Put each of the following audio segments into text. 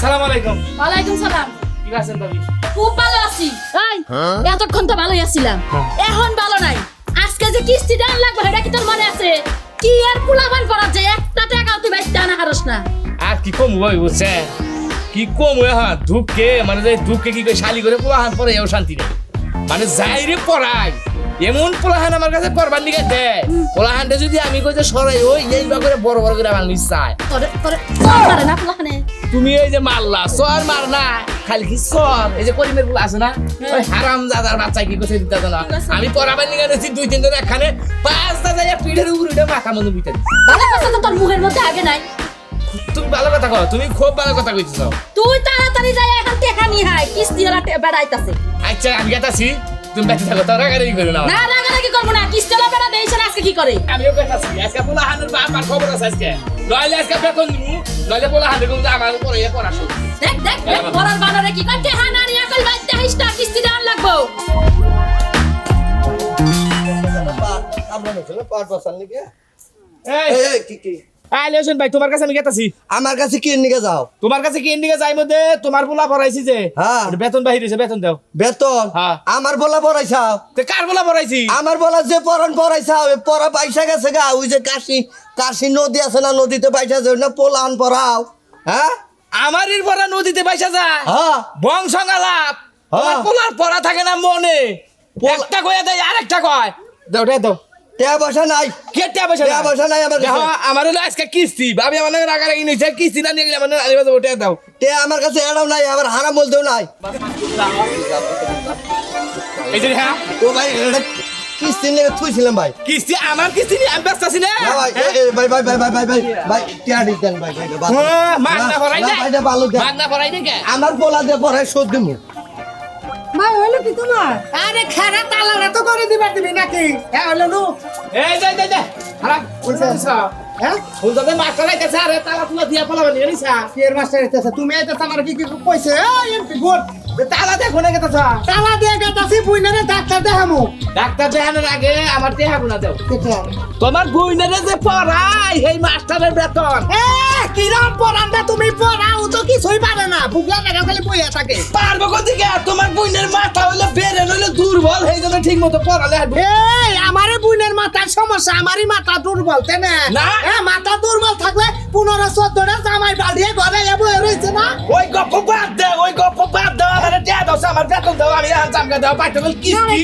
আসসালামু আলাইকুম। ওয়ালাইকুম সালাম। কি আছেন ভাবি? খুব ভালো আছি। এই এতক্ষণ তো ভালোই আছিলাম। এখন ভালো নাই। আজকে যে কিস্তি দেন লাগবে এটা কি তোর মনে আছে? কি আর পুলাবান করা যায় একটা টাকাও তুই বাইর টানা হারস না। আর কি কম ভাবি বুঝছে কি কম হ্যাঁ ধুককে মানে যে ধুককে কি করে শালি করে পোলাহান পরে এও শান্তি নেই। মানে যাই রে পড়াই এমন পোলাহান আমার কাছে পড়বার নিকে দেয় পোলাহানটা যদি আমি কই যে সরাই ওই এইবার করে বড় বড় করে না পুলাখানে তুমি এই যে মারলা সর মার না খালি কি সর? এই যে করিমেরগুলো আছে না ওই হারাম দাদার বাচ্চা কি করছে দিতে না আমি পড়াবার নিয়ে গেছি দুই তিন দিন এখানে পাঁচটা যাই পিঠের উপরে উঠে মাথা মধ্যে বুঝতে ভালো কথা তো তোর মুখের মধ্যে আগে নাই। তুমি ভালো কথা কও তুমি খুব ভালো কথা কইতেছ। তুই তাড়াতাড়ি যাই এখন টেকা নিয়ে হাই ওরা টে- বেড়াইতাছে। আচ্ছা আমি গেতাছি। তুমি বেঁচে থাকো তোরা গাড়ি করে নাও? না রাগারাগি করব না? কিস্তি ওরা বেড়া দিয়েছে না আজকে কি করে? আমিও গেতাছি আজকে পোলা হানের বাবার খবর আছে আজকে। নইলে আজকে বেতন দিমু নইলে পোলা হানের কিন্তু আমার উপরে ইয়ে করা শুরু। দেখ দেখ দেখ পড়ার বানরে কি করতে না নিয়ে কল বাইতে হাইস না কিস্তি দেওয়ার লাগবো? এই আইলে হোসেন ভাই তোমার কাছে আমি গেতাছি। আমার কাছে কি নিকে যাও? তোমার কাছে কি এন্ডিকে যাই মধ্যে তোমার পোলা পড়াইছি যে। হ্যাঁ। বেতন বাহির হয়েছে বেতন দাও। বেতন? হ্যাঁ। আমার বলা পড়াইছাও তো কার পোলা পড়াইছি আমার বলা যে পড়ান পড়াইছাও এ পড়া পয়সা গেছে গা ওই যে কাশি কাশি নদী আছে না নদীতে পয়সা যায় না পোলান পড়াও হ্যাঁ? আমারই পড়া নদীতে পয়সা যায়। হ্যাঁ। বংশ গালাপ তোমার হ্যাঁ। পোলার পড়া থাকে না মনে। একটা কয়ে দেয় আরেকটা কয়। দাও দাও। টাকা পয়সা নাই কেটে পয়সা টাকা পয়সা নাই আমার দেখো আমার হলো আজকে কিস্তি ভাবি আমার নাকি রাগা রাগি নিয়েছে কিস্তি না নিয়ে গেলে আমার আলিবাজ ওটা দাও টাকা আমার কাছে এটাও নাই আবার হারাম বলতেও নাই এই যে হ্যাঁ ও ভাই কিস্তি নিয়ে থুইছিলাম ভাই কিস্তি আমার কিস্তি নিয়ে আমি ব্যস্ত আছি না না ভাই এ, এ, ভাই ভাই ভাই ভাই ভাই ভাই ভাই টাকা দিতেন ভাই ভাই ভাই। হ্যাঁ, না ভরাই না, ভাই, ভালো দেন। মাগ না পড়াই দে আমার পোলা দিয়ে পড়াই শোধ দিমু ভাই হইল কি তোমার? আরে খারা তালাটা তো করে দিবি নাকি? হ্যাঁ হইল নু এই দে দে দে হারাম বলছ হ্যাঁ? ফুল তো মাস্টার আইতাছে আরে তালা তুলা দিয়া পলাবে নিয়ে নিছা কি এর মাস্টার এসেছে তুমি এটা আমার কি কি কইছে? এই এমপি গুড। তালা দেখো না গেতাছ? তালা দিয়ে গেতাছি বুইনারে ডাক্তার দেখামু। ডাক্তার দেখানোর আগে আমার দেহা গুনা দাও কেটে তোমার বইনারে যে পড়াই এই মাস্টারের বেতন। এ কিরম পড়ানটা তুমি পড়াও তো কিছুই পারে না। বুকলা দেখা খালি বইয়া থাকে। পারব কোথেকে? তোমার বইনের মাথা হইল বেড়ে নইলে দুর্বল এই জন্য ঠিক মতো পড়ালে এই আমারে বুইনের মাথার সমস্যা আমারই মাথা দুর্বল তাই না? না। মাথা দুর্বল থাকলে পনেরো চোদ্দটা আমি আর জামকা দাও পাইতে বল কিস্তি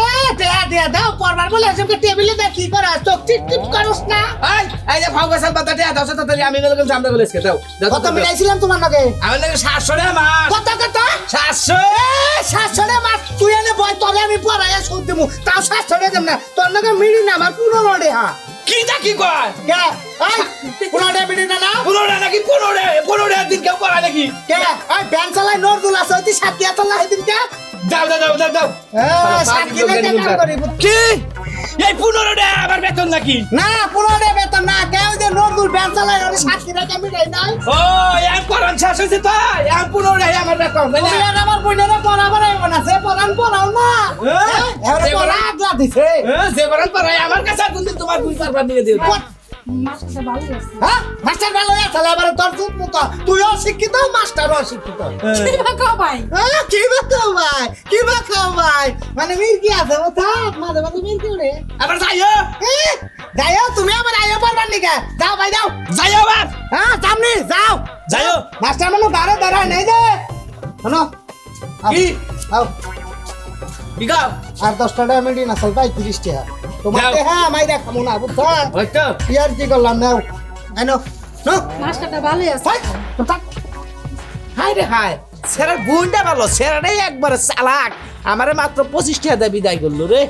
এ দেয়া দেয়া দাও পড়বার বলে আজকে টেবিলে দেখ কি করা চোখ টিপ টিপ করস না। এই এই যে ফাউ গাছাল পাতা দেয়া দাও তাড়াতাড়ি আমি গেলাম জামকা বলে এসকে দাও দাও কত মিলাইছিলাম তোমার লগে? আমি লাগে সাতশো টাকা মাস। কত কত সাতশো। সাতশো মাস তুই এনে বয় তবে আমি পড়াইয়া সুদ দেবো তাও সাতশো টাকা দেব না তোর লগে মিলি না আমার পনেরো হা কি তা কি কয়? কে? টাকা মিলি না না? পনেরো নাকি? পনেরো পনেরো দিন কেউ পড়ায় নাকি? কে? এই ব্যান চালাই নোট দুল আছে ওই সাত দিয়া চালা সেদিন কে দাও দাও দাও দাও করি কি? এই বেতন নাকি? না বেতন না যে ব্যান নাই। ও এক পড়ান শেষ হয়েছে তো এক পনেরো আমার বেতন আর আমার বইনেরা পড়া পড়াইব না পড়ান পড়াও না। হ্যাঁ? পড়া আগলা দিছে। হ্যাঁ, যে পড়ান পড়ায় আমার কাছে কোনদিন তোমার দুই চারবার নিয়ে দিও হ্যাঁ মাস্টার ভালো আছে এবারে তোর চুপ মতো। তুইও শিক্ষিত মাস্টারও শিক্ষিত কি বা কও ভাই? আহ, কি বা খাও ভাই? কি বা খাও ভাই? মানে মির কি আছে ও থাক মাঝে মাঝে মির কি উড়ে আবার যাইও। যাইও তুমি আমার আইও পারবার নিকা। যাও ভাই যাও। যাইও আবার হ্যাঁ সামনে যাও। যাইও। মাস্টার মানুষ দাঁড়ে দাঁড়ায় নেই যে। শোনো কি? আও। গাও আর দশটা টাকা মিডিয়ে না চলতাই তিরিশ টাকা। তোমার। হ্যাঁ মাইরা খামো না বুঝছ? হয়তো। ইয়ার কি করলাম নাও। মাস্টারটা ভালোই আছে। হাই রে হাই সেরার বুনটা ভালো সেরাটাই একবারে চালাক। আমারে মাত্র পঁচিশ টাকা দিয়ে বিদায় করল রে।